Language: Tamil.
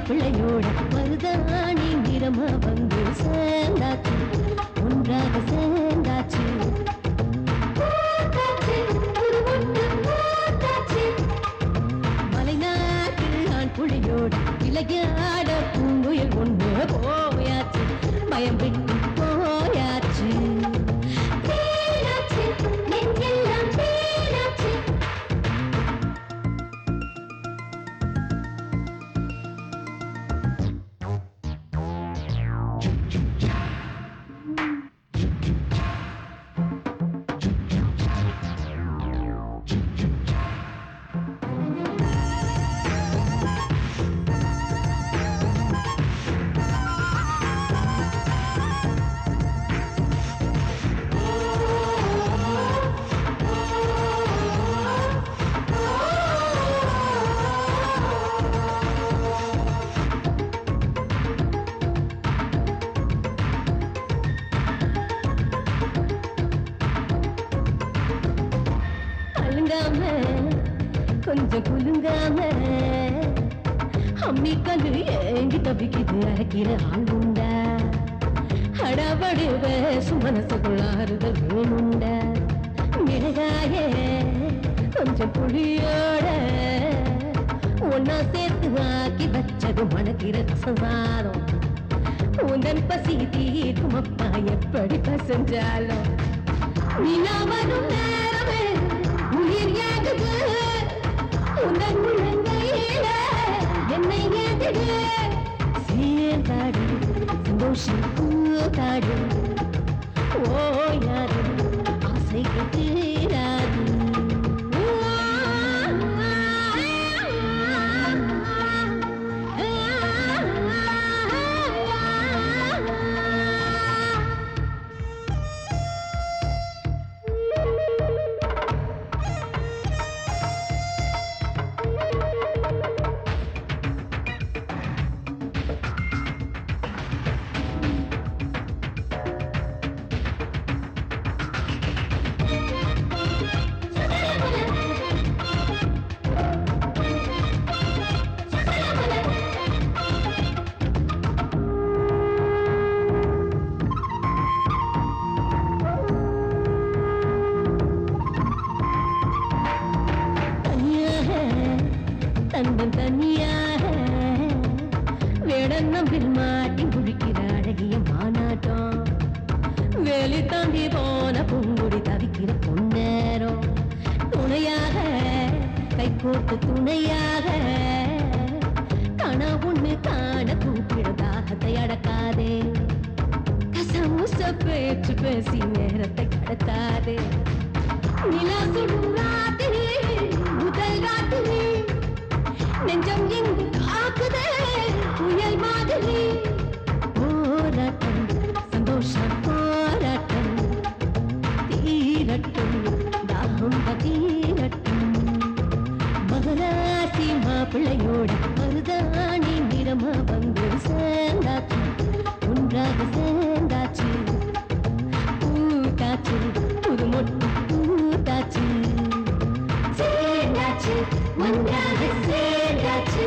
மாப்பிள்ளையோட மருதாணி நிறமா வந்து சேர்ந்தாச்சு. ஒன்றாக சேர்ந்தாச்சு. மலைநாட்டில் ஆண் புலியோட இலகியாட பூங்குயில் ஒன்று போயாச்சு. பயம் விட்டு போயாச்சு. கூடாம கொஞ்சம் குலுங்காம அம்மி கல்லு ஏங்கி தவிக்குது அரைக்கிற ஆள் உண்டா? அடபடுவ சுமனசுக்குள்ளாறுதல் வேணுண்டா? மிளகாய கொஞ்சம் புளியோட ஒன்னா சேர்த்து ஆக்கி வச்சது மணக்கிற ரசசாரம் உந்தன் பசி தீர்க்கும் அப்பா எப்படி பசஞ்சாலும்? நிலா வரும் நேரமே சந்தோஷம் கூத்தாடு ஓயாது ஆசை தீராது தனியாக வேடநம்பில் மாட்டி குடிக்கிற அழகிய மாநாட்டம் வேலி தாண்டி போன பூங்குடி தவிக்கிற பொன்னேரம். துணையாக கைகோர்த்து துணையாக கண ஒண்ணு காண கூப்பிட தாகத்தை அடக்காதே. கசமுச பேச்சு பேசி நேரத்தை கடத்தாதே. சேர்ந்தாச்சு பூத்தாச்சு புது மொட்டு பூத்தாச்சு சேர்ந்தாச்சு ஒன்றாக சேர்ந்தாச்சு